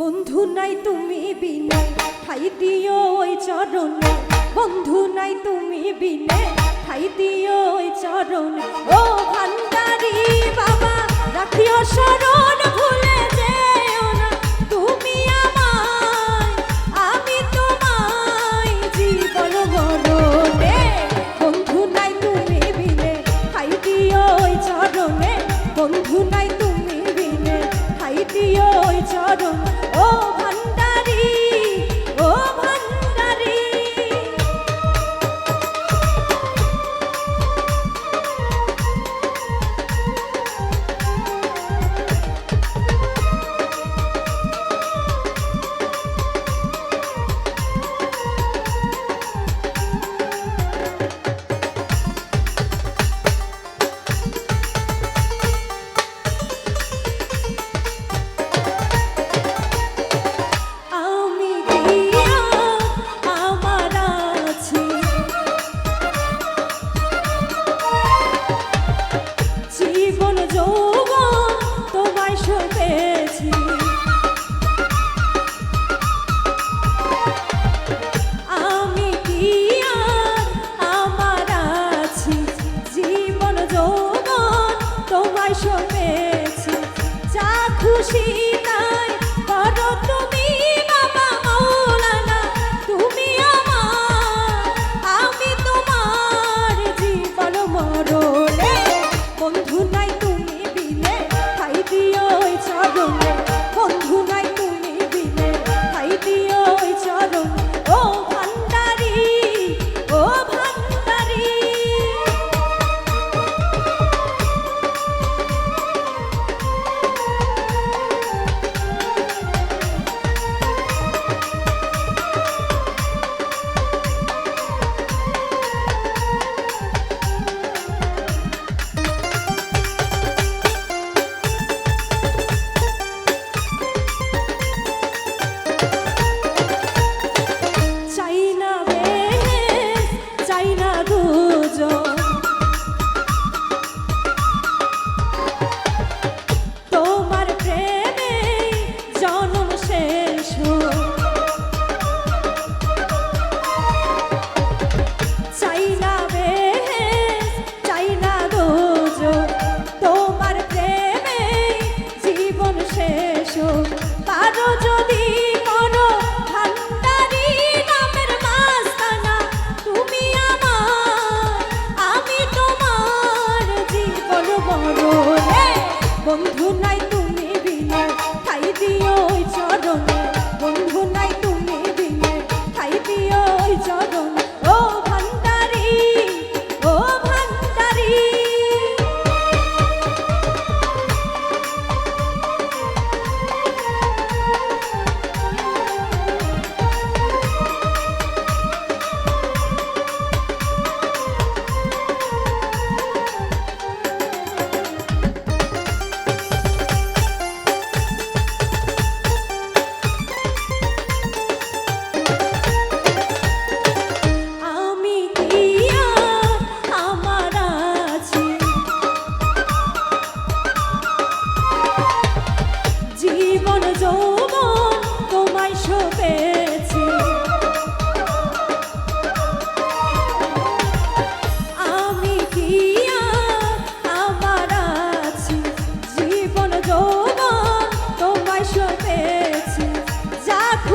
বন্ধু নাই তুমি বিনে ঠাই দিও ওই চরণে। বন্ধু নাই তুমি বিনে ঠাই দিও ওই চরণে। ও ভান্ডারি বাবা রাখিও স্মরণ ভুলে যেও না। তুমি আমায়, আমি তোমায় জীবন মরণে। বন্ধু নাই তুমি বিনে খাই দিও চরণে। বন্ধু নাই তুমি বিনে খাই দিও চরণে। খুশি।